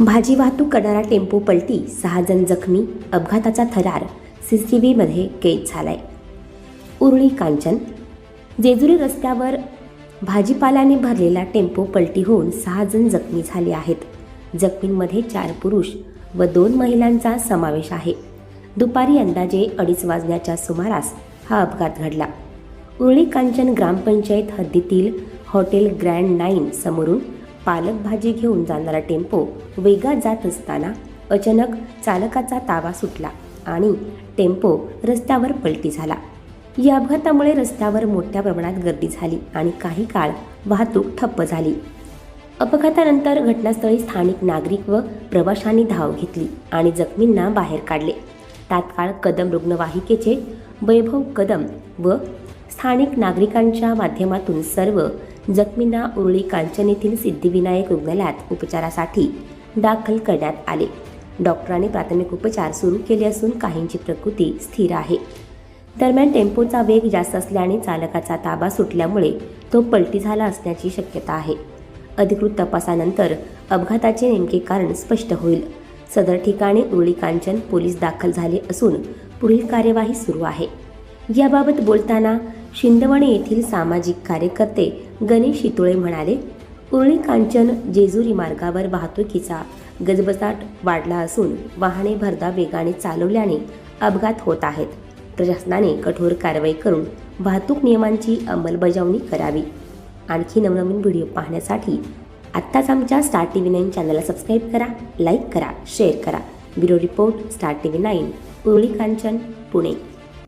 भाजी वाहतूक करणारा टेम्पो पलटी सहा जण जखमी अपघाताचा थरार सी सी टी व्हीमध्ये कैद झालाय. उरळी कांचन. जेजुरी रस्त्यावर भाजीपाल्याने भरलेला टेम्पो पलटी होऊन सहा जण जखमी झाले आहेत. जखमींमध्ये चार पुरुष व दोन महिलांचा समावेश आहे. दुपारी अंदाजे अडीच वाजण्याच्या सुमारास हा अपघात घडला. उरळी कांचन ग्रामपंचायत हद्दीतील हॉटेल ग्रँड नाईन समोरून पालक भाजी घेऊन जाणारा टेम्पो वेगात जात असताना अचानक चालकाचा ताबा सुटला आणि टेम्पो रस्त्यावर पलटी झाला. या अपघातामुळे रस्त्यावर मोठ्या प्रमाणात गर्दी झाली आणि काही काळ वाहतूक ठप्प झाली. अपघातानंतर घटनास्थळी स्थानिक नागरिक व प्रवाशांनी धाव घेतली आणि जखमींना बाहेर काढले. तात्काळ कदम रुग्णवाहिकेचे वैभव कदम व स्थानिक नागरिकांच्या माध्यमातून सर्व जखमींना उरळी कांचन येथील सिद्धिविनायक रुग्णालयात उपचारासाठी दाखल करण्यात आले. डॉक्टरांनी प्राथमिक उपचार सुरू केले असून काहींची प्रकृती स्थिर आहे. दरम्यान टेम्पोचा वेग जास्त असल्याने चालकाचा ताबा सुटल्यामुळे तो पलटी झाला असण्याची शक्यता आहे. अधिकृत तपासानंतर अपघाताचे नेमके कारण स्पष्ट होईल. सदर ठिकाणी उरळी कांचन पोलीस दाखल झाले असून पुढील कार्यवाही सुरू आहे. याबाबत बोलताना शिंदवणे येथील सामाजिक कार्यकर्ते गणेश शितोळे म्हणाले उरळी कांचन जेजुरी मार्गावर वाहतुकीचा गजबजाट वाढला असून वाहने भरदा वेगाने चालवल्याने अपघात होत आहेत. प्रशासनाने कठोर कारवाई करून वाहतूक नियमांची अंमलबजावणी करावी. आणखी नवनवीन व्हिडिओ पाहण्यासाठी आत्ताच आमच्या स्टार टी व्ही नाईन चॅनलला सबस्क्राईब करा लाईक करा शेअर करा. Bureau report star T V nine Urali Kanchan Pune.